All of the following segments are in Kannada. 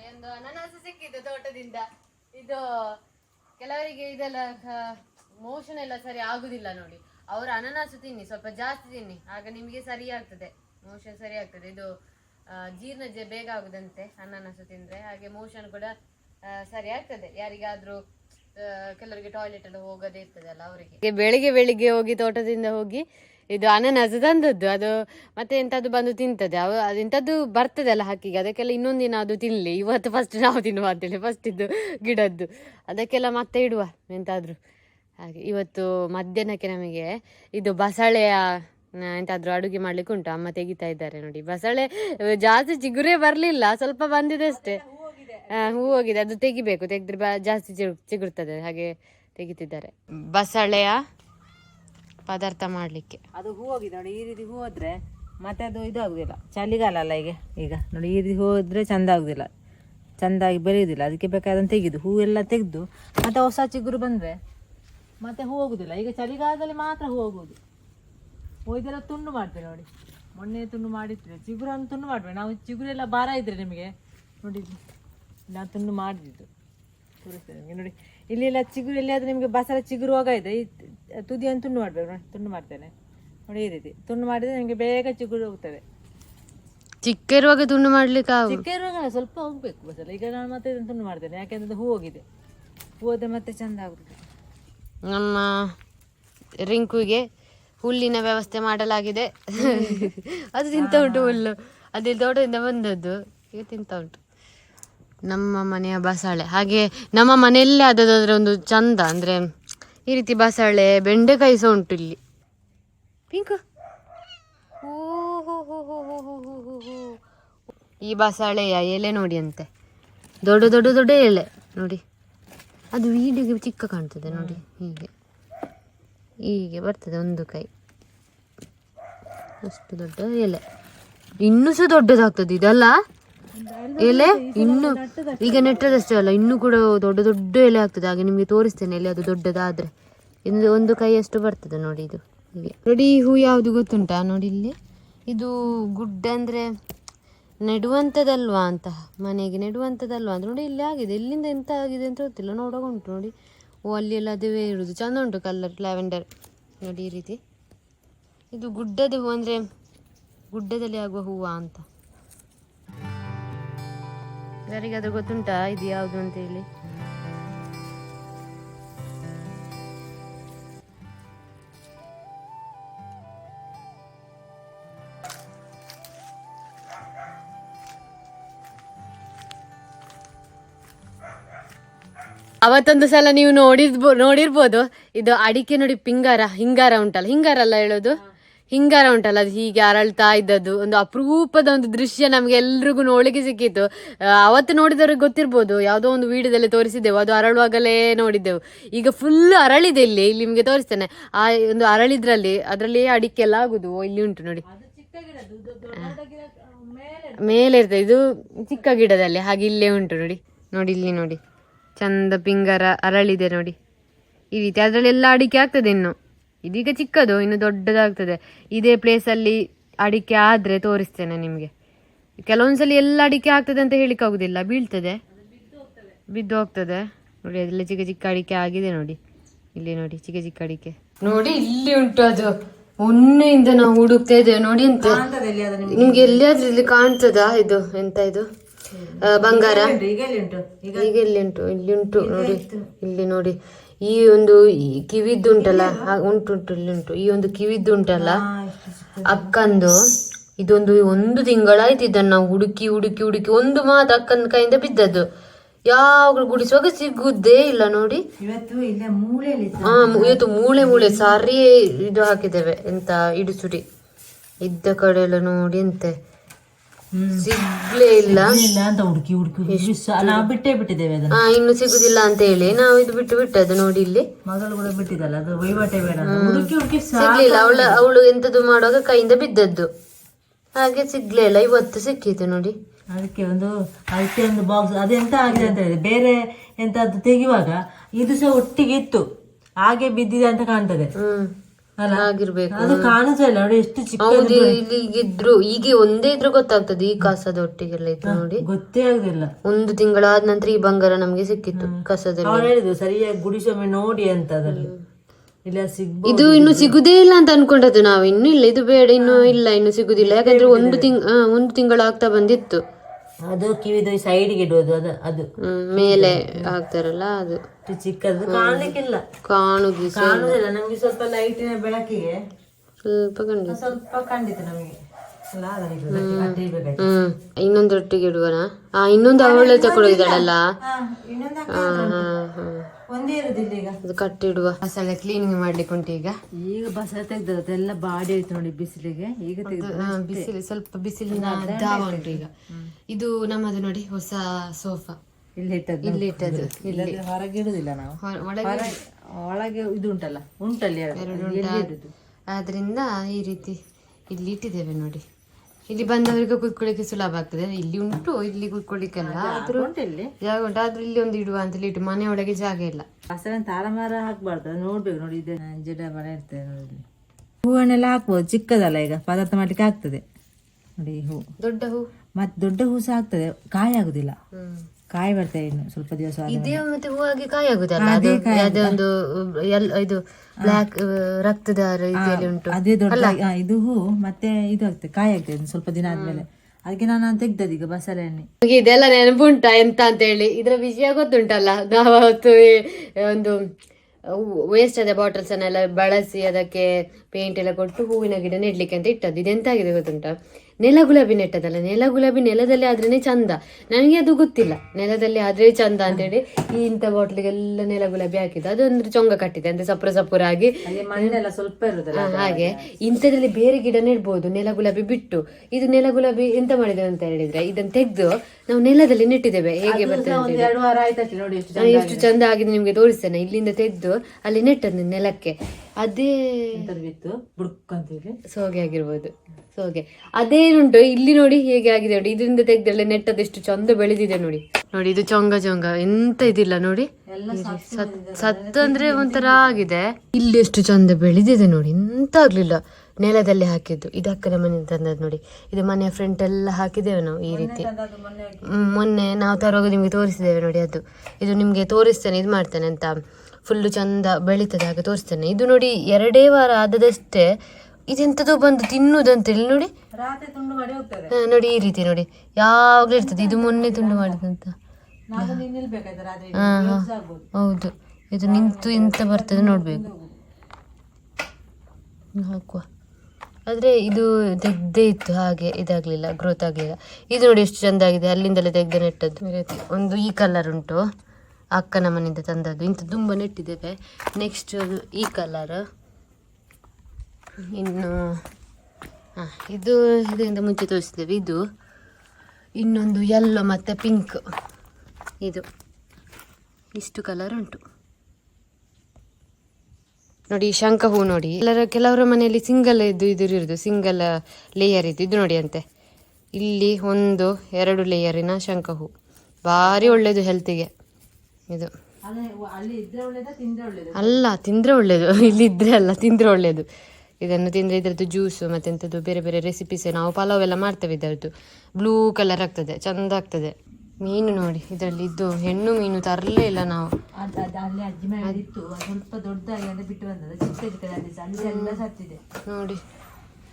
ನೋಡಿ ಒಂದು ಅನನಾಸು ಸಿಕ್ಕಿದ್ದು ತೋಟದಿಂದ. ಇದು ಕೆಲವರಿಗೆ ಇದೆಲ್ಲ ಮೋಷನ್ ಎಲ್ಲ ಸರಿ ಆಗುದಿಲ್ಲ ನೋಡಿ. ಅವರು ಅನನಾಸು ತಿನ್ನಿ, ಸ್ವಲ್ಪ ಜಾಸ್ತಿ ತಿನ್ನಿ. ಆಗ ನಿಮಗೆ ಸರಿ ಆಗ್ತದೆ. ಮೋಷನ್ ಸರಿ ಆಗ್ತದೆ. ಇದು ಜೀರ್ಣ ಜ- ಬೇಗ ಆಗುದಂತೆ ಅನನಾಸು ತಿಂದ್ರೆ. ಹಾಗೆ ಮೋಷನ್ ಕೂಡ ಸರಿ ಆಗ್ತದೆ. ಯಾರಿಗಾದ್ರೂ ಕೆಲವರಿಗೆ ಟಾಯ್ಲೆಟ್ ಎಲ್ಲ ಹೋಗದೇ ಇರ್ತದಲ್ಲ ಅವರಿಗೆ. ಬೆಳಿಗ್ಗೆ ಬೆಳಿಗ್ಗೆ ಹೋಗಿ ತೋಟದಿಂದ ಹೋಗಿ ಇದು ಅನನಸ್ ತಂದದ್ದು, ಅದು ಮತ್ತೆ ಎಂತದ್ದು ಬಂದು ತಿಂತದೆ. ಅವ ಅದು ಬರ್ತದೆ ಅಲ್ಲ ಹಕ್ಕಿಗೆ, ಅದಕ್ಕೆಲ್ಲ ದಿನ ಅದು ತಿನ್ನಲಿ ಇವತ್ತು ಫಸ್ಟ್ ನಾವು ತಿನ್ನುವ ಅಂತೇಳಿ ಫಸ್ಟ್ ಇದು ಗಿಡದ್ದು. ಅದಕ್ಕೆಲ್ಲ ಮತ್ತೆ ಇಡುವ ಎಂತಾದ್ರು. ಹಾಗೆ, ಇವತ್ತು ಮಧ್ಯಾಹ್ನಕ್ಕೆ ನಮಗೆ ಇದು ಬಸಳೆಯ ಎಂತಾದ್ರೂ ಅಡುಗೆ ಮಾಡ್ಲಿಕ್ಕೆ ಉಂಟು. ಅಮ್ಮ ತೆಗಿತಾ ಇದ್ದಾರೆ ನೋಡಿ. ಬಸಳೆ ಜಾಸ್ತಿ ಚಿಗುರೇ ಬರಲಿಲ್ಲ, ಸ್ವಲ್ಪ ಬಂದಿದೆ ಅಷ್ಟೇ. ಹೂ ಹೋಗಿದೆ, ಅದು ತೆಗಿಬೇಕು. ತೆಗೆದ್ರೆ ಜಾಸ್ತಿ ಚಿಗು, ಚಿಗುರ್ತದೆ, ಹಾಗೆ ತೆಗಿತಿದ್ದಾರೆ. ಬಸಳೆಯ ಪದಾರ್ಥ ಮಾಡಲಿಕ್ಕೆ. ಅದು ಹೂ ಹೋಗಿದೆ ನೋಡಿ, ಈ ರೀತಿ ಹೂ ಹೋದ್ರೆ ಮತ್ತೆ ಅದು ಇದು ಆಗುದಿಲ್ಲ ಚಳಿಗಾಲ ಅಲ್ಲ ಈಗ ಈಗ ನೋಡಿ, ಈ ರೀತಿ ಹೋದ್ರೆ ಚಂದ ಆಗುದಿಲ್ಲ. ಚಂದಾಗಿ ಬೆಳೆಯುವುದಿಲ್ಲ ಅದಕ್ಕೆ ಬೇಕಾದಂತ ತೆಗೆದು, ಹೂ ಎಲ್ಲ ತೆಗೆದು, ಮತ್ತೆ ಹೊಸ ಚಿಗುರು ಬಂದ್ರೆ ಮತ್ತೆ ಹೂ ಹೋಗುದಿಲ್ಲ. ಈಗ ಚಳಿಗಾಲದಲ್ಲಿ ಮಾತ್ರ ಹೂ ಹೋಗುದು ಹೋಯ್ದೆಲ್ಲ ತುಂಡು ಮಾಡ್ತೇವೆ ನೋಡಿ. ಮೊನ್ನೆ ತುಂಡು ಮಾಡಿದ್ರೆ, ಚಿಗುರನ್ನು ತುಂಡು ಮಾಡ್ಬೇಡಿ ನಾವು ಚಿಗುರೆಲ್ಲ ಭಾರ ಇದ್ರೆ ನಿಮಗೆ. ನೋಡಿ ನಾವು ತುಂಡು ಮಾಡಿದ್ದು. ತೋರಿಸ್ತೇನೆ ನಿಮಗೆ. ನೋಡಿ ಇಲ್ಲಿ ಎಲ್ಲ ಚಿಗುರು ಎಲ್ಲಿಯಾದ್ರೂ ನಿಮಗೆ ಬಸರ ಚಿಗುರು ಹೋಗ ಇದೆ. ಈ ತುದಿಯನ್ನು ತುಂಡು ಮಾಡ್ಬೇಕು ನೋಡಿ ತುಂಡು ಮಾಡ್ತೇನೆ. ನೋಡಿ ಈ ರೀತಿ ತುಂಡು ಮಾಡಿದ್ರೆ ನಿಮಗೆ ಬೇಗ ಚಿಗುರು ಹೋಗ್ತದೆ. ಚಿಕ್ಕ ಇರುವಾಗ ತುಂಡು ಮಾಡ್ಲಿಕ್ಕೆ ಚಿಕ್ಕಿರುವಾಗ ಚಿಕ್ಕ ಇರುವಾಗ ಸ್ವಲ್ಪ ಹೋಗ್ಬೇಕು ಬಸಲ ಈಗ ನಾನು ಮತ್ತೆ ಇದನ್ನು ತುಂಡು ಮಾಡ್ತೇನೆ ಯಾಕೆಂದ್ರೆ ಅದು ಹೂ ಹೋಗಿದೆ. ಹೂ ಹೋದ್ರೆ ಮತ್ತೆ ಚಂದ ಆಗುತ್ತೆ ನಮ್ಮ ರಿಂಕುಗೆ ಹುಲ್ಲಿನ ವ್ಯವಸ್ಥೆ ಮಾಡಲಾಗಿದೆ. ಅದು ತಿಂತ ಉಂಟು ಹುಲ್ಲು. ಅದು ತೋಟದಿಂದ ಬಂದದ್ದು. ಈಗ ತಿಂತ ಉಂಟು. ನಮ್ಮ ಮನೆಯ ಬಸಳೆ. ಹಾಗೆ ನಮ್ಮ ಮನೆಯಲ್ಲೇ ಅದದಾದ್ರೆ ಒಂದು ಚಂದ, ಅಂದ್ರೆ ಈ ರೀತಿ ಬಸಳೆ, ಬೆಂಡೆಕಾಯಿ ಸಹ ಉಂಟು ಇಲ್ಲಿ. ಪಿಂಕ್? ಈ ಬಸಳೆಯ ಎಲೆ ನೋಡಿ ಅಂತೆ. ದೊಡ್ಡ ದೊಡ್ಡ ದೊಡ್ಡ ಎಲೆ. ನೋಡಿ. ಅದು ವೀಡಿಯೋಗೆ ಚಿಕ್ಕ ಕಾಣ್ತದೆ, ನೋಡಿ. ಹೀಗೆ. ಹೀಗೆ ಬರ್ತದೆ ಒಂದು ಕೈ. ಅಷ್ಟು ದೊಡ್ಡ ಎಲೆ. ಇನ್ನೂ ಸಹ ದೊಡ್ಡದಾಗ್ತದೆ ಇದಲ್ಲ? ಎಲೆ? ಇನ್ನು ಈಗ ನೆಟ್ಟದಷ್ಟೇ ಅಲ್ಲ ಇನ್ನೂ ಕೂಡ ದೊಡ್ಡ ದೊಡ್ಡ ಎಲೆ ಆಗ್ತದೆ. ಹಾಗೆ ನಿಮಗೆ ತೋರಿಸ್ತೇನೆ ಎಲೆ ಅದು ದೊಡ್ಡದಾದ್ರೆ. ಇನ್ನು ಒಂದು ಕೈಯಷ್ಟು ಬರ್ತದೆ ನೋಡಿ ಇದು. ಹೀಗೆ. ನೋಡಿ ಈ ಹೂ ಯಾವುದು ಗೊತ್ತುಂಟಾ? ನೋಡಿ ಇಲ್ಲಿ. ಇದು ಗುಡ್ಡ ಅಂದರೆ ನೆಡುವಂಥದ್ದಲ್ವಾ ಅಂತ ಮನೆಗೆ ನೆಡುವಂಥದ್ದಲ್ವಾ ಅಂತ. ನೋಡಿ ಇಲ್ಲಿ ಆಗಿದೆ. ಇಲ್ಲಿಂದ ಎಂತ ಆಗಿದೆ ಅಂತ ಗೊತ್ತಿಲ್ಲ. ನೋಡುವಾಗ ಉಂಟು ನೋಡಿ. ಓ ಅಲ್ಲಿ ಎಲ್ಲ ಅದುವೇ ಇರುವುದು ಚಂದ ಉಂಟು ಕಲರ್ ಲ್ಯಾವೆಂಡರ್ ನೋಡಿ ಈ ರೀತಿ. ಇದು ಗುಡ್ಡದ ಹೂ ಅಂದರೆ ಗುಡ್ಡದಲ್ಲಿ ಆಗುವ ಹೂವು ಅಂತ. ಯಾರಿಗಾದ್ರೂ ಗೊತ್ತುಂಟಾ? ಇದು ಯಾವುದು ಅಂತ ಹೇಳಿ. ಅವತ್ತೊಂದು ಸಲ ನೀವು ನೋಡಿರ್ಬೋ ನೋಡಿರ್ಬೋದು. ಇದು ಅಡಿಕೆ ನೋಡಿ ಪಿಂಗಾರ, ಹಿಂಗಾರ ಉಂಟಲ್ಲ. ಹಿಂಗಾರ ಅಲ್ಲ ಹೇಳೋದು? ಹಿಂಗಾರ ಉಂಟಲ್ಲ ಅದು ಹೀಗೆ ಅರಳ್ತಾ ಇದ್ದದ್ದು. ಒಂದು ಅಪರೂಪದ ಒಂದು ದೃಶ್ಯ ನಮ್ಗೆ ಎಲ್ರಿಗೂ ನೋಡ್ಲಿಕ್ಕೆ ಸಿಕ್ಕಿತ್ತು. ಅವತ್ತು ನೋಡಿದವ್ರಿಗೆ ಗೊತ್ತಿರ್ಬೋದು ಯಾವುದೋ ಒಂದು ವಿಡಿಯೋದಲ್ಲಿ ತೋರಿಸಿದ್ದೆವು ಅದು ಅರಳುವಾಗಲೇ ನೋಡಿದ್ದೆವು. ಈಗ ಫುಲ್ ಅರಳಿದೆ ಇಲ್ಲಿ ಇಲ್ಲಿ ನಿಮ್ಗೆ ತೋರಿಸ್ತೇನೆ. ಆ ಒಂದು ಅರಳಿದ್ರಲ್ಲಿ ಅದರಲ್ಲಿ ಅಡಿಕೆ ಎಲ್ಲ ಆಗುದು ಇಲ್ಲಿ ಉಂಟು ನೋಡಿ. ಮೇಲೆ ಮೇಲೆ ಇರ್ತದೆ. ಇದು ಚಿಕ್ಕ ಗಿಡದಲ್ಲಿ ಹಾಗೆ ಇಲ್ಲೇ ಉಂಟು ನೋಡಿ. ನೋಡಿ ಇಲ್ಲಿ ನೋಡಿ. ಚಂದ ಪಿಂಗರ ಅರಳಿದೆ ನೋಡಿ. ಈ ರೀತಿ ಅದರಲ್ಲಿ ಎಲ್ಲ ಅಡಿಕೆ ಆಗ್ತದೆ ಇನ್ನು. ಇದೀಗ ಚಿಕ್ಕದು ಇನ್ನು ದೊಡ್ಡದಾಗ್ತದೆ. ಇದೇ ಪ್ಲೇಸಲ್ಲಿ ಅಡಿಕೆ ಆದ್ರೆ ತೋರಿಸ್ತೇನೆ ನಿಮಗೆ. ಕೆಲವೊಂದ್ಸಲಿ ಎಲ್ಲ ಅಡಿಕೆ ಆಗ್ತದೆ ಅಂತ ಹೇಳಿಕ್ ಆಗುದಿಲ್ಲ. ಬೀಳ್ತದೆ. ಬಿದ್ದು ಹೋಗ್ತದೆ. ನೋಡಿ ಅದೆಲ್ಲ ಚಿಕ್ಕ ಚಿಕ್ಕ ಅಡಿಕೆ ಆಗಿದೆ ನೋಡಿ. ಇಲ್ಲಿ ನೋಡಿ ಚಿಕ್ಕ ಚಿಕ್ಕ ಅಡಿಕೆ. ನೋಡಿ ಇಲ್ಲಿ ಉಂಟು ಅದು. ಮೊನ್ನೆಯಿಂದ ನಾವು ಹುಡುಕ್ತಾ ಇದ್ದೇವೆ. ನೋಡಿ ಎಂತ. ನಿಮ್ಗೆ? ಎಲ್ಲಿಯಾದ್ರೂ ಇಲ್ಲಿ ಕಾಣ್ತದಾ? ಇದು ಎಂತ ಇದು? ಬಂಗಾರ. ಈಗ ಎಲ್ಲಿ ಉಂಟು. ಇಲ್ಲಿ ಉಂಟು ನೋಡಿ. ಇಲ್ಲಿ ನೋಡಿ. ಈ ಒಂದು ಈ ಕಿವಿದ್ದು ಉಂಟಲ್ಲ ಆ, ಉಂಟು ಉಂಟು ಇಲ್ಲಿ ಉಂಟು. ಈ ಒಂದು ಕಿವಿದ್ದುಂಟಲ್ಲ ಅಕ್ಕಂದು ಇದೊಂದು ಒಂದು ತಿಂಗಳಾಯ್ತು ಇದನ್ನ ನಾವು ಹುಡುಕಿ ಹುಡುಕಿ ಹುಡುಕಿ ಒಂದು ಮಾತು ಅಕ್ಕನ ಕೈಯಿಂದ ಬಿದ್ದದ್ದು. ಯಾವಾಗಲೂ ಗುಡಿಸುವಾಗ ಸಿಗುದೇ ಇಲ್ಲ ನೋಡಿ. ಹಾ ಇವತ್ತು ಮೂಳೆ ಮೂಳೆ ಸಾರಿ ಇದು ಹಾಕಿದ್ದೇವೆ ಎಂತ ಇಡಿಸುಡಿ ಇದ್ದ ಕಡೆ ಎಲ್ಲ ನೋಡಿ ಎಂತೆ. ಸಿಗ್ಲೇ ಇಲ್ಲ. ಇಲ್ಲ ಅಂತ ಹುಡುಕಿ ಹುಡುಕಿ ನಾವು ಬಿಟ್ಟೇ ಬಿಟ್ಟಿದ್ದೇವೆ ಅದನ್ನ. ಹಾ ಇನ್ನು ಸಿಗುದಿಲ್ಲ ಅಂತ ಹೇಳಿ. ನಾವು ಇದು ಬಿಟ್ಟು ಬಿಟ್ಟದ್ದು ನೋಡಿ ಇಲ್ಲಿ. ಮಗಳು ಕೂಡ ಬಿಟ್ಟಿದ್ದಲ್ಲ ಅದು ವಹಿವಾಟೆ ಬೇಡ. ಹುಡುಕಿ ಹುಡುಕಿ ಸಿಗ್ಲಿಲ್ಲ. ಅವಳ ಅವಳು ಎಂತದ್ದು ಮಾಡುವಾಗ ಕೈಯಿಂದ ಬಿದ್ದದ್ದು. ಹಾಗೆ ಸಿಗ್ಲೇ ಇಲ್ಲ. ಇವತ್ತು ಸಿಕ್ಕಿತು ನೋಡಿ. ಅದಕ್ಕೆ ಒಂದು ಅದಕ್ಕೆ ಒಂದು ಬಾಕ್ಸ್ ಅದೆಂತ ಆಗಿದೆ ಅಂತ ಹೇಳಿದೆ ಬೇರೆ ಎಂತ ತೆಗೆಯುವಾಗ ಇದು ಸಹ ಒಟ್ಟಿಗೆ ಇತ್ತು. ಹಾಗೆ ಬಿದ್ದಿದೆ ಅಂತ ಕಾಣ್ತದೆ. ಹ್ಮ್ ಆಗಿರ್ಬೇಕು ಅದು ಕಾಣಿಸಲ್ಲ ನೋಡಿ ಎಷ್ಟು ಚಿಕ್ಕ ಹೌದು ಇಲ್ಲಿ ಇದ್ರು ಈಗ ಒಂದೇ ಇದ್ರು ಗೊತ್ತಾಗ್ತದೆ ಈ ಕಸದ ಒಟ್ಟಿಗೆಲ್ಲ ನೋಡಿ. ಗೊತ್ತೇ ಆಗುದಿಲ್ಲ. ಒಂದು ತಿಂಗಳಾದ ನಂತರ ಈ ಬಂಗಾರ ನಮ್ಗೆ ಸಿಕ್ಕಿತ್ತು ಕಸದಲ್ಲಿ. ಅವ್ರು ಹೇಳಿದ್ರು ಸರಿಯಾಗಿ ಗುಡಿಸೊಮ್ಮೆ ನೋಡಿ ಅಂತ ಅದ್ರಲ್ಲಿ. ಇಲ್ಲ ಸಿಗ್ಬೋದು. ಇದು ಇನ್ನು ಸಿಗುದೇ ಇಲ್ಲ ಅಂತ ಅನ್ಕೊಂಡದ್ದು ನಾವು. ಇನ್ನು ಇಲ್ಲ ಇದು ಬೇಡ ಇನ್ನು ಇಲ್ಲ ಇನ್ನು ಸಿಗುದಿಲ್ಲ. ಯಾಕಂದ್ರೆ ಒಂದು ತಿಂಗ್ ಆ, ಒಂದು ತಿಂಗಳು ಆಗ್ತಾ ಬಂದಿತ್ತು. ಅದು ಕಿವಿದು ಸೈಡ್ಗೆ ಇಡುವುದು ಅದು ಅದು. ಹ್ಮ್, ಮೇಲೆ ಆಗ್ತಾರಲ್ಲ ಅದು. ಚಿಕ್ಕದು ಕಾಣಲಿಕ್ಕಿಲ್ಲ. ಕಾಣುದು ಕಾಣುದಿಲ್ಲ. ನಮ್ಗೆ ಸ್ವಲ್ಪ ಲೈಟಿನ ಬೆಳಕಿಗೆ ಸ್ವಲ್ಪ ಕಂಡಿತು ಸ್ವಲ್ಪ ಖಂಡಿತ ನಮಗೆ. ಇನ್ನೊಂದು ಇನ್ನೊಂದೊಟ್ಟಿಗೆ ಇಡುವನ? ಆ ಇನ್ನೊಂದು ಅವಳೆ ಈಗ. ಅದು ಕಟ್ಟಿಡುವ. ಮಸಾಲೆ ಕ್ಲೀನಿಂಗ್ ಮಾಡ್ಲಿಕ್ಕೆ ಉಂಟು ಈಗ? ಈಗ ಬಸ ತೆಗ್ದದ್ದು ಎಲ್ಲ ಬಾಡಿ ಆಯ್ತು ನೋಡಿ ಬಿಸಿಲಿಗೆ. ಈಗ ಬಿಸಿಲು ಸ್ವಲ್ಪ ಬಿಸಿಲಿನ ಉಂಟು ಈಗ. ಇದು ನಮ್ಮದು ನೋಡಿ ಹೊಸ ಸೋಫಾ. ಇಲ್ಲಿ ಹೊರಗೆ ಇಡುದಿಲ್ಲ ನಾವು. ಹೊರ- ಒಳಗೆ ಇದು ಉಂಟಲ್ಲ ಉಂಟಲ್ಲಿ ಎರಡು. ಆದ್ರಿಂದ ಈ ರೀತಿ ಇಲ್ಲಿ ಇಟ್ಟಿದ್ದೇವೆ ನೋಡಿ. ಇಲ್ಲಿ ಬಂದವರಿಗೆ ಕೂತ್ಕೊಳ್ಳಿಕ್ಕೆ ಸುಲಭ ಆಗ್ತದೆ. ಇಲ್ಲಿ ಉಂಟು ಇಲ್ಲಿ ಕೂತ್ಕೊಳ್ಳಿಕ್ಕೆಲ್ಲ. ಆದ್ರೂ ಜಾಗ ಉಂಟು. ಆದ್ರೂ ಇಲ್ಲಿ ಒಂದು ಇಡುವ ಅಂತ ಇಟ್ಟು ಮನೆ ಒಳಗೆ ಜಾಗ ಇಲ್ಲ. ತಾರಮಾರ ಹಾಕ್ಬಾರ್ದು. ನೋಡ್ಬೇಕು ನೋಡಿ ಇದೆ ಗಿಡ ಮರ ಇರ್ತದೆ ನೋಡಿ. ಹೂವನ್ನೆಲ್ಲ ಹಾಕ್ಬೋದು. ಚಿಕ್ಕದಲ್ಲ ಈಗ ಪದಾರ್ಥ ಮಾಡ್ಲಿಕ್ಕೆ ಆಗ್ತದೆ. ನೋಡಿ ಹೂ. ದೊಡ್ಡ ಹೂ. ಮತ್ತೆ ದೊಡ್ಡ ಹೂ ಸಹ ಆಗ್ತದೆ. ಕಾಯಿ ಆಗುದಿಲ್ಲ. ಹ್ಮ್. ಕಾಯಿ ಬರ್ತದೆ ಇನ್ನು ಸ್ವಲ್ಪ ದಿವಸ ಆದ್ಮೇಲೆ. ಇದೇ ಮತ್ತೆ ಹೂವಾಗಿ ಕಾಯಿ ಆಗುದಲ್ಲ ಅದು ಅದೇ ಒಂದು ಎಲ್ ಇದು ಬ್ಲಾಕ್ ರಕ್ತದ ರೀತಿಯಲ್ಲಿ ಉಂಟು. ಅದೇ ದೊಡ್ಡ ಇದು ಹೂ ಮತ್ತೆ ಇದು ಆಗ್ತದೆ ಕಾಯಿ ಆಗ್ತದೆ ಇನ್ನು ಸ್ವಲ್ಪ ದಿನ ಆದ್ಮೇಲೆ. ಅದಕ್ಕೆ ನಾನು ತೆಗ್ದದ್ದು ಈಗ ಬಸಳೆ ಎಣ್ಣೆ ನಿಮಗೆ ಇದೆಲ್ಲ ನೆನಪುಂಟ ಎಂತ ಅಂತ ಹೇಳಿ? ಇದ್ರ ವಿಷಯ ಗೊತ್ತುಂಟಲ್ಲ? ನಾವು ಅವತ್ತು ಈ ಒಂದು ವೇಸ್ಟ್ ಆದ ಬಾಟಲ್ಸ್ ಅನ್ನೆಲ್ಲ ಬಳಸಿ ಅದಕ್ಕೆ ಪೇಂಟ್ ಎಲ್ಲ ಕೊಟ್ಟು ಹೂವಿನ ಗಿಡ ನೆಡ್ಲಿಕ್ಕೆ ಅಂತ ಇಟ್ಟದ್ದು. ಇದೆಂತಾಗಿದೆ ಗೊತ್ತುಂಟಾ? ನೆಲ ಗುಲಾಬಿ ನೆಟ್ಟದಲ್ಲ ನೆಲ ಗುಲಾಬಿ ನೆಲದಲ್ಲಿ ಆದ್ರೇನೆ ಚಂದ. ನನಗೆ ಅದು ಗೊತ್ತಿಲ್ಲ. ನೆಲದಲ್ಲಿ ಆದ್ರೆ ಚಂದ ಅಂತ ಹೇಳಿ ಈ ಇಂಥ ಬಾಟ್ಲಿಗೆಲ್ಲ ನೆಲ ಗುಲಾಬಿ ಹಾಕಿದ್ದು. ಅದೊಂದು ಚೊಂಗ ಕಟ್ಟಿದೆ ಅಂದ್ರೆ ಸಪುರ ಆಗಿ. ಅದೇ ಮಣ್ಣೆಲ್ಲ ಸ್ವಲ್ಪ ಇರುದಲ್ಲ ಹಾಗೆ. ಇಂಥದ್ರಲ್ಲಿ ಬೇರೆ ಗಿಡ ನೆಡ್ಬೋದು ನೆಲ ಗುಲಾಬಿ ಬಿಟ್ಟು. ಇದು ನೆಲ ಗುಲಾಬಿ ಎಂತ ಮಾಡಿದೆ ಅಂತ ಹೇಳಿದ್ರೆ ಇದನ್ನ ತೆಗೆದು ನಾವು ನೆಲದಲ್ಲಿ ನೆಟ್ಟಿದ್ದೇವೆ. ಹೇಗೆ ಬರ್ತದೆ ಅಂತ ಒಂದ್ ಹೇಳಿ. ಎರಡು ವಾರ ಆಯ್ತಷ್ಟೇ ನೋಡಿ ಎಷ್ಟು ನಾನು ಎಷ್ಟು ಚಂದ ಆಗಿದೆ ನಿಮ್ಗೆ ತೋರಿಸ್ತೇನೆ. ಇಲ್ಲಿಂದ ತೆಗೆದು ಅಲ್ಲಿ ನೆಟ್ಟದ್ದು ನೆಲಕ್ಕೆ. ಅದೇ ಎಂತದು ಬಿತ್ತು? ಬುಡ್ಕ್ ಅಂತ ಹೇಳಿ. ಸೋಗೆ ಆಗಿರ್ಬೋದು. ಸೋಗೆ. ಅದೇನುಂಟು ಇಲ್ಲಿ ನೋಡಿ ಹೇಗೆ ಆಗಿದೆ ನೋಡಿ. ಇದರಿಂದ ತೆಗ್ದಲ್ಲೇ ನೆಟ್ಟದ್ದು ಎಷ್ಟು ಚಂದ ಬೆಳೆದಿದೆ ನೋಡಿ. ನೋಡಿ ಇದು ಚೊಂಗ ಚೊಂಗ. ಎಂತ ಇದಿಲ್ಲ ನೋಡಿ. ಎಲ್ಲ ಸತ್ ಸತ್ತು ಅಂದ್ರೆ ಒಂಥರ ಆಗಿದೆ. ಇಲ್ಲಿ ಎಷ್ಟು ಚಂದ ಬೆಳೆದಿದೆ ನೋಡಿ. ಎಂತ ಆಗ್ಲಿಲ್ಲ. ನೆಲದಲ್ಲಿ ಹಾಕಿದ್ದು. ಇದು ಅಕ್ಕನ ಮನೆ ತಂದದ್ದು ನೋಡಿ. ಇದು ಮನೆಯ ಫ್ರಂಟ್ ಎಲ್ಲ ಹಾಕಿದ್ದೇವೆ ನಾವು ಈ ರೀತಿ. ಮೊನ್ನೆ ನಾವು ತರುವಾಗ ನಿಮಗೆ ತೋರಿಸಿದ್ದೇವೆ ನೋಡಿ ಅದು. ಇದು ನಿಮಗೆ ತೋರಿಸ್ತೇನೆ ಇದು ಮಾಡ್ತೇನೆ ಅಂತ. ಫುಲ್ಲು ಚಂದ ಬೆಳೀತದೆ ಹಾಗೆ ತೋರಿಸ್ತೇನೆ. ಇದು ನೋಡಿ ಎರಡೇ ವಾರ ಆದದಷ್ಟೇ ಇದೆಂಥದ್ದು ಬಂದು ತಿನ್ನುವುದಂತೇಳಿ ನೋಡಿ. ನೋಡಿ ಈ ರೀತಿ ನೋಡಿ. ಯಾವಾಗಲೂ ಇರ್ತದೆ. ಇದು ಮೊನ್ನೆ ತುಂಡು ಮಾಡಿದಂತ. ಹೌದು. ಇದು ನಿಂತು ಎಂತ ಬರ್ತದೆ ನೋಡ್ಬೇಕು. ಹಾಕುವ. ಆದರೆ ಇದು ತೆಗ್ದೇ ಇತ್ತು ಹಾಗೆ ಇದಾಗಲಿಲ್ಲ ಗ್ರೋತ್ ಆಗಲಿಲ್ಲ. ಇದು ನೋಡಿ ಎಷ್ಟು ಚೆಂದ ಆಗಿದೆ ಅಲ್ಲಿಂದಲೇ ತೆಗ್ದು ನೆಟ್ಟದ್ದು. ಒಂದು ಈ ಕಲರ್ ಉಂಟು. ಅಕ್ಕನ ಮನೆಯಿಂದ ತಂದದ್ದು. ಇಂಥ ತುಂಬ ನೆಟ್ಟಿದ್ದೇವೆ. ನೆಕ್ಸ್ಟ್ ಈ ಕಲರ್ ಇನ್ನು ಹಾಂ ಇದು ಇದರಿಂದ ಮುಂಚೆ ತೋರಿಸಿದ್ದೇವೆ. ಇದು ಇನ್ನೊಂದು ಯೆಲ್ಲೋ ಮತ್ತು ಪಿಂಕ್ ಇದು. ಇಷ್ಟು ಕಲರ್ ಉಂಟು. ನೋಡಿ ಶಂಖ ಹೂ ನೋಡಿ. ಎಲ್ಲರ ಕೆಲವರ ಮನೆಯಲ್ಲಿ ಸಿಂಗಲ್ ಇದು ಇದು ಇರುದು ಸಿಂಗಲ್ ಲೇಯರ್ ಇದು. ಇದು ನೋಡಿ ಅಂತೆ. ಇಲ್ಲಿ ಒಂದು ಎರಡು ಲೇಯರಿನ ಶಂಖ ಹೂ. ಭಾರಿ ಒಳ್ಳೆಯದು ಹೆಲ್ತಿಗೆ ಇದು. ಅಲ್ಲ ತಿಂದ್ರೆ ಒಳ್ಳೇದು? ಅಲ್ಲ ತಿಂದರೆ ಒಳ್ಳೆಯದು ಇಲ್ಲಿ ಇದ್ರೆ ಅಲ್ಲ ತಿಂದರೆ ಒಳ್ಳೆಯದು ಇದನ್ನು ತಿಂದರೆ ಇದರದ್ದು ಜ್ಯೂಸು ಮತ್ತೆಂಥದ್ದು ಬೇರೆ ಬೇರೆ ರೆಸಿಪೀಸ್ ನಾವು ಪಲಾವ್ ಎಲ್ಲ ಮಾಡ್ತೇವೆ ಇದರದ್ದು. ಬ್ಲೂ ಕಲರ್ ಆಗ್ತದೆ ಚಂದ ಆಗ್ತದೆ. ಮೀನು ನೋಡಿ ಇದರಲ್ಲಿ ಇದ್ದು ಹೆಣ್ಣು ಮೀನು ತರಲೇ ಇಲ್ಲ ನಾವು. ಸ್ವಲ್ಪ ದೊಡ್ಡದಾಗಿ ಬಿಟ್ಟು ಬಂದದ್ದು. ಚಿಕ್ಕ ಸತ್ತಿದೆ. ನೋಡಿ.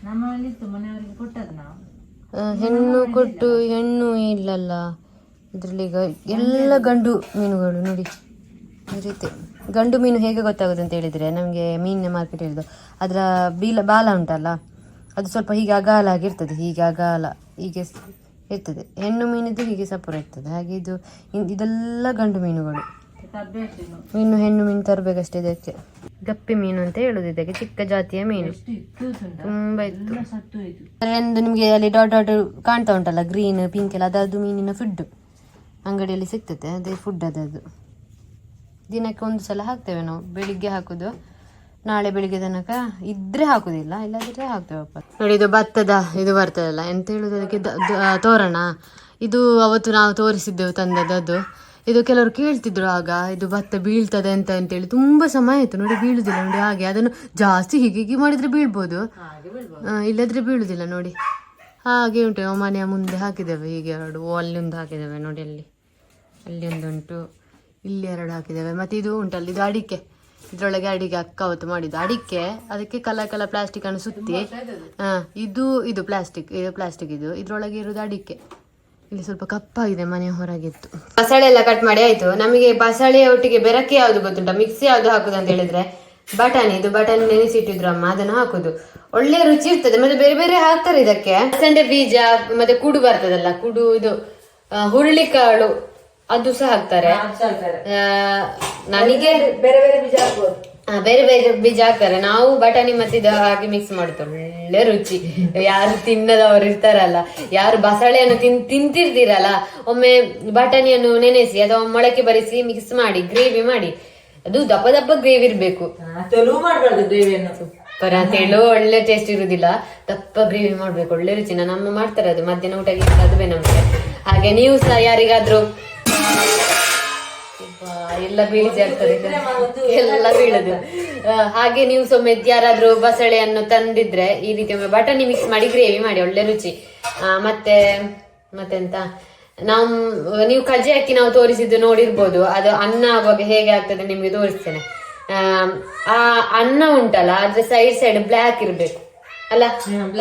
ನಮ್ಮಲ್ಲಿ ಇತ್ತು. ಮನೆಯವರಿಗೆ ಕೊಟ್ಟದ್ದು ನಾವು. ಹೆಣ್ಣು ಕೊಟ್ಟು ಹೆಣ್ಣು ಇಲ್ಲಲ್ಲ. ಇದರಲ್ಲಿ ಈಗ ಎಲ್ಲ ಗಂಡು ಮೀನುಗಳು ನೋಡಿ. ಈ ರೀತಿ. ಗಂಡು ಮೀನು ಹೇಗೆ ಗೊತ್ತಾಗೋದು ಅಂತ ಹೇಳಿದರೆ ನಮಗೆ ಮೀನಿನ ಮಾರ್ಕೆಟ್ ಹೇಳಿದ್ದು. ಅದರ ಬೀಲ ಬಾಲ ಉಂಟಲ್ಲ ಅದು ಸ್ವಲ್ಪ ಹೀಗೆ ಅಗಾಲ ಆಗಿರ್ತದೆ. ಹೀಗೆ ಅಗಾಲ. ಹೀಗೆ ಇರ್ತದೆ. ಹೆಣ್ಣು ಮೀನಿದ್ದು ಹೀಗೆ ಸಪುರ ಇರ್ತದೆ. ಹಾಗೆ ಇದು ಇದೆಲ್ಲ ಗಂಡು ಮೀನುಗಳು. ಇನ್ನು ಹೆಣ್ಣು ಮೀನು ತರಬೇಕಷ್ಟೇ ಇದಕ್ಕೆ. ಗಪ್ಪಿ ಮೀನು ಅಂತ ಹೇಳುದು ಇದಕ್ಕೆ. ಚಿಕ್ಕ ಜಾತಿಯ ಮೀನು. ತುಂಬಾ ಇತ್ತು. ಎಂದು ಒಂದು ನಿಮಗೆ ಅಲ್ಲಿ ಡಾಟ್ ಡಾಟ್ ಕಾಣ್ತಾ ಉಂಟಲ್ಲ ಗ್ರೀನ್ ಪಿಂಕ್ ಎಲ್ಲ ಅದದು ಮೀನಿನ ಫುಡ್ ಅಂಗಡಿಯಲ್ಲಿ ಸಿಗ್ತದೆ ಅದೇ ಫುಡ್ ಅದದು ದಿನಕ್ಕೆ ಒಂದು ಸಲ ಹಾಕ್ತೇವೆ ನಾವು ಬೆಳಿಗ್ಗೆ ಹಾಕೋದು. ನಾಳೆ ಬೆಳಿಗ್ಗೆ ತನಕ ಇದ್ರೆ ಹಾಕುದಿಲ್ಲ ಇಲ್ಲದಿದ್ರೆ ಹಾಕ್ತೇವೆ ನೋಡಿ, ಇದು ಭತ್ತದ, ಇದು ಬರ್ತದಲ್ಲ, ಎಂತ ಹೇಳುದು ಅದಕ್ಕೆ ತೋರಣ. ಇದು ಅವತ್ತು ನಾವು ತೋರಿಸಿದ್ದೆವು ತಂದದ್ದು ಇದು ಕೆಲವರು ಕೇಳ್ತಿದ್ರು ಆಗ, ಇದು ಭತ್ತ ಬೀಳ್ತದೆ ಅಂತ ಅಂತೇಳಿ ತುಂಬಾ ಸಮಯ ಆಯ್ತು, ನೋಡಿ, ಬೀಳುದಿಲ್ಲ ನೋಡಿ, ಹಾಗೆ. ಅದನ್ನು ಜಾಸ್ತಿ ಹೀಗೆ ಹೀಗೆ ಮಾಡಿದ್ರೆ ಬೀಳ್ಬೋದು. ಇಲ್ಲದ್ರೆ ಬೀಳುದಿಲ್ಲ ನೋಡಿ. ಹಾಗೆ ಉಂಟು ಮನೆಯ ಮುಂದೆ ಹಾಕಿದ್ದೇವೆ, ಹೀಗೆ ಎರಡು, ಅಲ್ಲಿ ಒಂದು ಹಾಕಿದ್ದೇವೆ ನೋಡಿ, ಅಲ್ಲಿ. ಅಲ್ಲಿ ಒಂದು ಉಂಟು, ಇಲ್ಲಿ ಎರಡು ಹಾಕಿದ್ದೇವೆ. ಮತ್ತೆ ಇದು ಉಂಟಲ್ಲ, ಇದು ಅಡಿಕೆ. ಇದ್ರೊಳಗೆ ಅಡಿಗೆ ಅಕ್ಕ ಅವತ್ತು ಮಾಡಿದ್ದು. ಅಡಿಕೆ ಅದಕ್ಕೆ ಕಲರ್ ಕಲರ್ ಪ್ಲಾಸ್ಟಿಕ್ ಅನ್ನು ಸುತ್ತಿ. ಹಾ ಇದು ಇದು ಪ್ಲಾಸ್ಟಿಕ್ ಇದು ಪ್ಲಾಸ್ಟಿಕ್ ಇದು. ಇದ್ರೊಳಗೆ ಇರೋದು ಅಡಿಕೆ. ಇಲ್ಲಿ ಸ್ವಲ್ಪ ಕಪ್ಪಾಗಿದೆ ಮನೆ ಹೊರಗಿತ್ತು. ಬಸಳೆ ಎಲ್ಲ ಕಟ್ ಮಾಡಿ ಆಯ್ತು. ನಮಗೆ ಬಸಳೆಯ ಒಟ್ಟಿಗೆ ಬೆರಕೆ ಯಾವ್ದು ಗೊತ್ತುಂಟ? ಮಿಕ್ಸಿ ಯಾವ್ದು ಹಾಕುದು ಅಂತ ಹೇಳಿದ್ರೆ? ಬಟಾಣಿ. ಇದು ಬಟಾಣಿ ನೆನೆಸಿಟ್ಟಿದ್ರು ಅಮ್ಮ ಅದನ್ನು ಹಾಕುದು. ಒಳ್ಳೆ ರುಚಿ ಇರ್ತದೆ. ಮತ್ತೆ ಬೇರೆ ಬೇರೆ ಹಾಕ್ತಾರೆ ಇದಕ್ಕೆ. ಸಂಡೆ ಬೀಜ ಮತ್ತೆ ಕುಡು ಬರ್ತದಲ್ಲ ಕುಡು ಇದು ಹುರುಳಿಕಾಳು. ಅದು ಸಹ ಹಾಕ್ತಾರೆ. ನನಗೆ ಬೇರೆ ಬೇರೆ ಬೀಜ ಹಾಕ್ಬೋದು. ಬೇರೆ ಬೇರೆ ಬೀಜ ಹಾಕ್ತಾರೆ. ನಾವು ಬಟಾಣಿ ಮತ್ತೆ ಇದು ಹಾಕಿ ಮಿಕ್ಸ್ ಮಾಡ್ತೇವೆ ಒಳ್ಳೆ ರುಚಿ. ಯಾರು ತಿನ್ನದವರು ಇರ್ತಾರಲ್ಲ ಯಾರು ಬಸಳೆಯನ್ನು ತಿನ್ ತಿಂತಿರ್ತೀರಲ್ಲ ಒಮ್ಮೆ ಬಟಾಣಿಯನ್ನು ನೆನೆಸಿ ಅಥವಾ ಮೊಳಕೆ ಬರಿಸಿ ಮಿಕ್ಸ್ ಮಾಡಿ ಗ್ರೇವಿ ಮಾಡಿ. ಅದು ದಪ್ಪ ದಪ್ಪ ಗ್ರೇವಿ ಇರ್ಬೇಕು. ಸೂಪರ್ ಅಂತ ಹೇಳು ಒಳ್ಳೆ ಟೇಸ್ಟ್ ಇರುದಿಲ್ಲ. ದಪ್ಪ ಗ್ರೇವಿ ಮಾಡ್ಬೇಕು. ಒಳ್ಳೆ ರುಚಿನ ನಮ್ಮ ಮಾಡ್ತಾರೆ ಅದು ಮಧ್ಯಾಹ್ನ ಊಟಕ್ಕೆ ಅದುವೇ ನಮ್ಗೆ. ಹಾಗೆ ನೀವು ಸಹ ಯಾರಿಗಾದ್ರೂ ಎಲ್ಲ ಬೀಳಿದೆ ಆಗ್ತದೆ. ಎಲ್ಲ ಬೀಳುದು. ಹಾಗೆ ನೀವು ಸೊಮ್ಮೆ ಯಾರಾದ್ರೂ ಬಸಳೆಯನ್ನು ತಂದಿದ್ರೆ ಈ ರೀತಿ ಒಮ್ಮೆ ಬಟಾಣಿ ಮಿಕ್ಸ್ ಮಾಡಿ ಗ್ರೇವಿ ಮಾಡಿ ಒಳ್ಳೆ ರುಚಿ. ಮತ್ತೆ ಮತ್ತೆಂತ? ನಮ್ ನೀವು ಕಜ್ಜೆ ಹಾಕಿ ನಾವು ತೋರಿಸಿದ್ದು ನೋಡಿರ್ಬೋದು. ಅದು ಅನ್ನ ಆಗುವಾಗ ಹೇಗೆ ಆಗ್ತದೆ ನಿಮ್ಗೆ ತೋರಿಸ್ತೇನೆ. ಆ, ಆ ಅನ್ನ ಉಂಟಲ್ಲ ಅದ್ರ ಸೈಡ್ ಸೈಡ್ ಬ್ಲ್ಯಾಕ್ ಇರ್ಬೇಕು. ಅಲ್ಲ?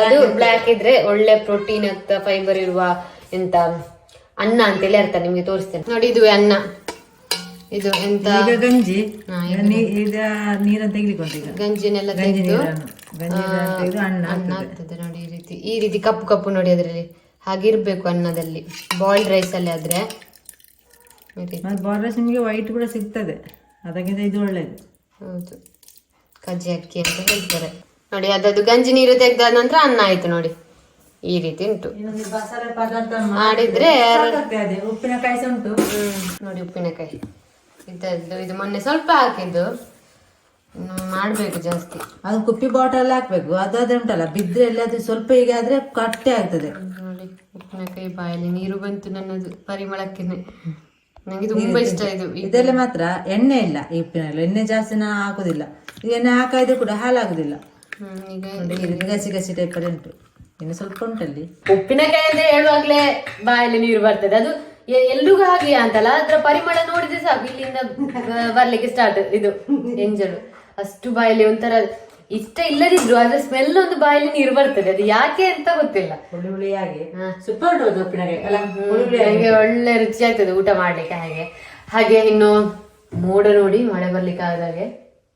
ಅದು ಬ್ಲ್ಯಾಕ್ ಇದ್ರೆ ಒಳ್ಳೆ ಪ್ರೋಟೀನ್ ಅಂತ ಫೈಬರ್ ಇರುವ ಎಂತ ಅನ್ನ ಅಂತೇಳಿ ಅರ್ಥ ನಿಮ್ಗೆ ತೋರಿಸ್ತೇನೆ. ನೋಡಿ ಇದು ಅನ್ನ. ಇದು ಎಂತ? ಈಗ ಗಂಜಿ. ಹಾ, ನೀ- ಈಗ ನೀರನ್ನು ತೆಗೆದುಕೊಂಡು ಗಂಜಿನೆಲ್ಲ ತೆಗೆದು ಅನ್ನ ಆಗ್ತದೆ ನೋಡಿ ಈ ರೀತಿ. ಈ ರೀತಿ ಕಪ್ಪು ಕಪ್ಪು ನೋಡಿ ಅದರಲ್ಲಿ. ಹಾಗಿರ್ಬೇಕು ಅನ್ನದಲ್ಲಿ. ಬಾಯ್ಲ್ಡ್ ರೈಸ್ ಅಲ್ಲಿ ಆದ್ರೆ. ಬಾಯ್ಲ್ಡ್ ರೈಸ್ ನಿಮಗೆ ವೈಟ್ ಕೂಡ ಸಿಗ್ತದೆ. ಅದಕ್ಕಿಂತ ಇದು ಒಳ್ಳೇದು. ಹೌದು. ಕಜ್ಜಿ ಅಕ್ಕಿ ಅಂತ ಹೇಳ್ತಾರೆ. ನೋಡಿ ಅದದು ಗಂಜಿ ನೀರು ತೆಗೆದ ನಂತರ ಅನ್ನ ಆಯ್ತು ನೋಡಿ. ಈ ರೀತಿ ಉಂಟು. ಮಾಡಿದ್ರೆ ಉಪ್ಪಿನಕಾಯಿ ಸಹ ಉಂಟು. ನೋಡಿ ಉಪ್ಪಿನಕಾಯಿ. ಇದ್ದದ್ದು ಇದು ಮೊನ್ನೆ ಸ್ವಲ್ಪ ಹಾಕಿದ್ದು. ಮಾಡಬೇಕು ಜಾಸ್ತಿ. ಅದು ಕುಪ್ಪಿ ಬಾಟಲ್ ಹಾಕ್ಬೇಕು. ಅದಾದ್ರೆ ಉಂಟಲ್ಲ ಬಿದ್ರೆ ಅಲ್ಲಿ ಅದು ಸ್ವಲ್ಪ ಹೀಗೆ ಆದ್ರೆ ಕಟ್ಟೆ ಆಗ್ತದೆ. ನೋಡಿ ಉಪ್ಪಿನಕಾಯಿ ಬಾಯಲ್ಲಿ ನೀರು ಬಂತು ನನ್ನದು ಪರಿಮಳಕ್ಕೆ. ನನಗೆ ತುಂಬಾ ಇಷ್ಟ ಇದು ಇದರಲ್ಲಿ ಮಾತ್ರ ಎಣ್ಣೆ ಇಲ್ಲ ಈ ಉಪ್ಪಿನಲ್ಲಿ ಎಣ್ಣೆ ಜಾಸ್ತಿ ನಾ ಹಾಕುದಿಲ್ಲ. ಈಗ ಎಣ್ಣೆ ಹಾಕಿದ್ರೆ ಕೂಡ ಹಾಲಾಗುದಿಲ್ಲ ಹ್ಮ್, ಈಗ ಗಸಿ ಗಸಿ ಟೈಪಲ್ಲಿ ಉಂಟು. ಇನ್ನು ಸ್ವಲ್ಪ ಉಂಟಲ್ಲಿ. ಉಪ್ಪಿನಕಾಯಿ ಅಂತ ಹೇಳುವಾಗ್ಲೇ ಬಾಯಲ್ಲಿ ನೀರು ಬರ್ತದೆ. ಅದು ಎಲ್ರಿಗೂ ಹಾಗೆ ಅಂತಲ್ಲ ಅದ್ರ ಪರಿಮಳ ನೋಡಿದ್ರೆ ಸಾಕು. ಇಲ್ಲಿಂದ ಬರ್ಲಿಕ್ಕೆ ಸ್ಟಾರ್ಟ್ ಇದು ಎಂಜಲು ಅಷ್ಟು ಬಾಯಲ್ಲಿ ಒಂಥರ ಇಷ್ಟ ಇಲ್ಲದಿದ್ರು ಅದ್ರ ಸ್ಮೆಲ್ ಒಂದು ಬಾಯಲ್ಲಿ ನೀರು ಬರ್ತದೆ. ಅದು ಯಾಕೆ ಅಂತ ಗೊತ್ತಿಲ್ಲ. ಹುಳಿ ಹುಳಿಯಾಗಿ. ಸೂಪರ್ ಉಂಟು ಉಪ್ಪಿನಕಾಯಿ. ಅಲ್ಲ ನನಗೆ ಒಳ್ಳೆ ರುಚಿ ಆಗ್ತದೆ ಊಟ ಮಾಡ್ಲಿಕ್ಕೆ ಹಾಗೆ. ಹಾಗೆ ಇನ್ನು ಮೋಡ ನೋಡಿ ಮಳೆ ಬರ್ಲಿಕ್ಕೆ ಆದಾಗೆ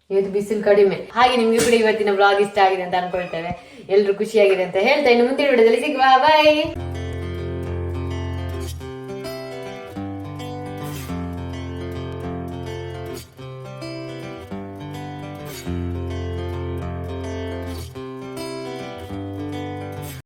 ಇವತ್ತು ಬಿಸಿಲು ಕಡಿಮೆ. ಹಾಗೆ ನಿಮ್ಗೆ ಕೂಡ ಇವತ್ತಿನ ಬ್ಲಾಗ್ ಇಷ್ಟ ಆಗಿದೆ ಅಂತ ಅನ್ಕೊಳ್ತೇವೆ. ಎಲ್ರು ಖುಷಿಯಾಗಿದೆ ಅಂತ ಹೇಳ್ತಾ ಇನ್ನು ಮುಂದಿನ ವಿಡಿಯೋದಲ್ಲಿ ಸಿಗುವ. ಬಾಯ್